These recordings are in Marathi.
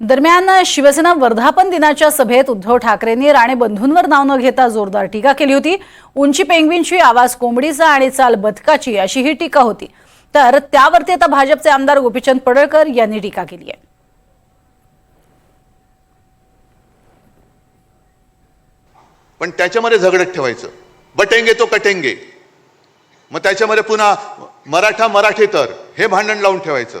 दरम्यान शिवसेना वर्धापन दिनाच्या सभेत उद्धव ठाकरेंनी राणे बंधूंवर नाव न घेता जोरदार टीका केली होती. उंची पेंग्विनची आवाज कोंबडीचा आणि चाल बदकाची अशी ही टीका होती. तर त्यावरती आता भाजपचे आमदार गोपीचंद पडळकर यांनी टीका केली आहे. पण त्याच्यामध्ये झगडत ठेवायचं. बटेंगे तो कटेंगे. मग त्याच्यामध्ये पुन्हा मराठा मराठी तर हे भांडण लावून ठेवायचं.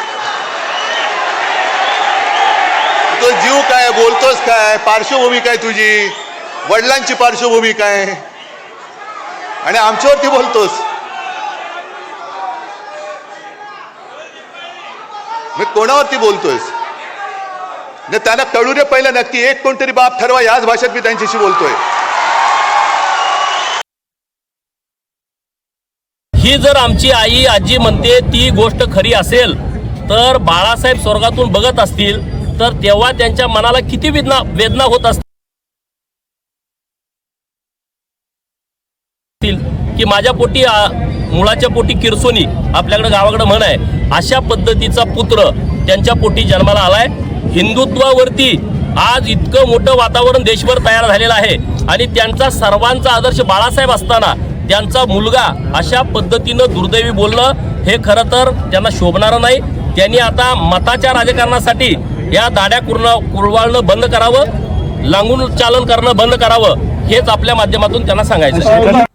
तो जीव काय बोलतोस काय पार्श्वभूमी काय तुझी? वडिलांची पार्श्वभूमी काय आणि आमच्यावरती बोलतोस. मी कोणावरती बोलतोयस? त्यांना कळू दे पहिलं नक्की. एक कोणतरी बाप ठरवा याच भाषेत मी त्यांच्याशी बोलतोय. ही जर आमची आई आजी म्हणते ती गोष्ट खरी असेल तर बाळासाहेब स्वर्गातून बघत असतील. तर तेव्हा त्यांच्या मनाला किती वेदना वेदना होत असतील की माझ्या पोटी मुळाच्या पोटी किरसोनी आपल्याकडे गावाकडे म्हण आहे अशा पद्धतीचा पुत्र त्यांच्या पोटी जन्माला आलाय. हिंदुत्वावरती आज इतकं मोठं वातावरण देशभर तयार झालेलं आहे. आणि त्यांचा सर्वांचा आदर्श बाळासाहेब असताना त्यांचा मुलगा अशा पद्धतीनं दुर्दैवी बोलणं हे खरं तर त्यांना शोभणारं नाही. त्यांनी आता मताच्या राजकारणासाठी या दाड्या कुरण कुरवाळणं बंद करावं लांगून चालन करणं बंद करावं हेच आपल्या माध्यमातून त्यांना सांगायचं